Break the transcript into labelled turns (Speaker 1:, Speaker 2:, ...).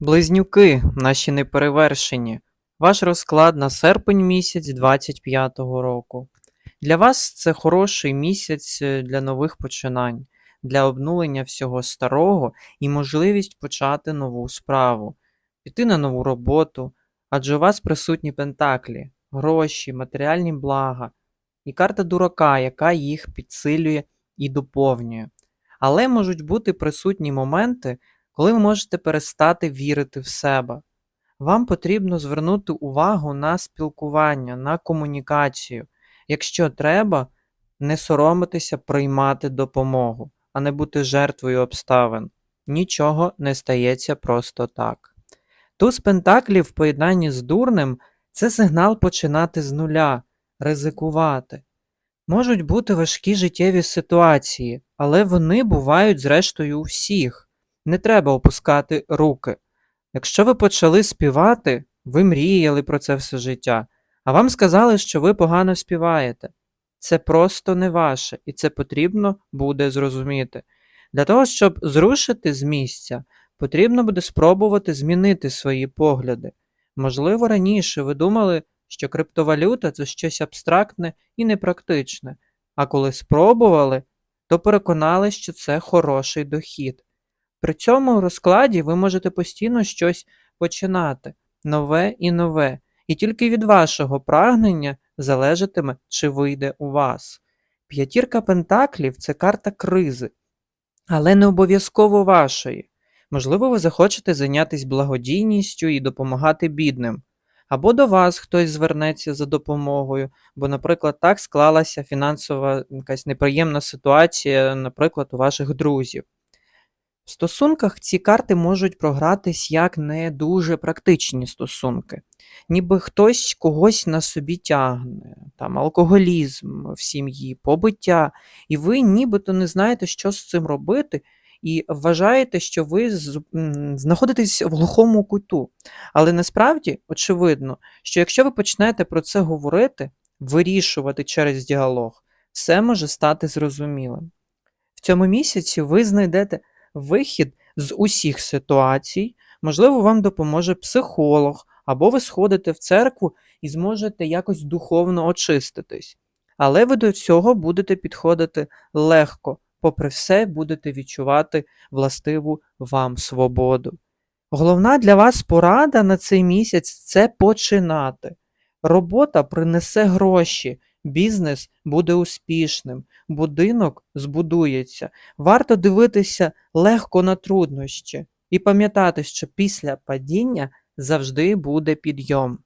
Speaker 1: Близнюки, наші неперевершені. Ваш розклад на серпень місяць 25-го року. Для вас це хороший місяць е, для нових починань, для обнулення всього старого і можливість почати нову справу, піти на нову роботу, адже у вас присутні пентаклі, гроші, матеріальні блага і карта дурака, яка їх підсилює і доповнює. Але можуть бути присутні моменти, коли ви можете перестати вірити в себе. Вам потрібно звернути увагу на спілкування, на комунікацію. Якщо треба, не соромитися приймати допомогу, а не бути жертвою обставин. Нічого не стається просто так. Туз Пентаклів в поєднанні з дурнем це сигнал починати з нуля, ризикувати. Можуть бути важкі життєві ситуації, але вони бувають зрештою у всіх. Не треба опускати руки. Якщо ви почали співати, ви мріяли про це все життя, а вам сказали, що ви погано співаєте. Це просто не ваше, і це потрібно буде зрозуміти. Для того, щоб зрушити з місця, потрібно буде спробувати змінити свої погляди. Можливо, раніше ви думали, що криптовалюта це щось абстрактне і непрактичне, а коли спробували, то переконали, що це хороший дохід. При цьому розкладі ви можете постійно щось починати, нове і нове, і тільки від вашого прагнення залежатиме, чи вийде у вас. П'ятірка пентаклів це карта кризи, але не обов'язково вашої. Можливо, ви захочете зайнятися благодійністю і допомагати бідним. Або до вас хтось звернеться за допомогою, бо, наприклад, так склалася фінансова якась неприємна ситуація, наприклад, у ваших друзів. В стосунках ці карти можуть програтись як не дуже практичні стосунки, ніби хтось когось на собі тягне, там алкоголізм в сім'ї, побиття, і ви нібито не знаєте, що з цим робити, і вважаєте, що ви знаходитесь в глухому куту. Але насправді очевидно, що якщо ви почнете про це говорити, вирішувати через діалог, все може стати зрозумілим. В цьому місяці ви знайдете вихід з усіх ситуацій, можливо, вам допоможе психолог, або ви сходите в церкву і зможете якось духовно очиститись. Але ви до цього будете підходити легко, попри все, будете відчувати властиву вам свободу. Головна для вас порада на цей місяць це починати. Робота принесе гроші, бізнес буде успішним, будинок збудується. Варто дивитися легко на труднощі і пам'ятати, що після падіння завжди буде підйом.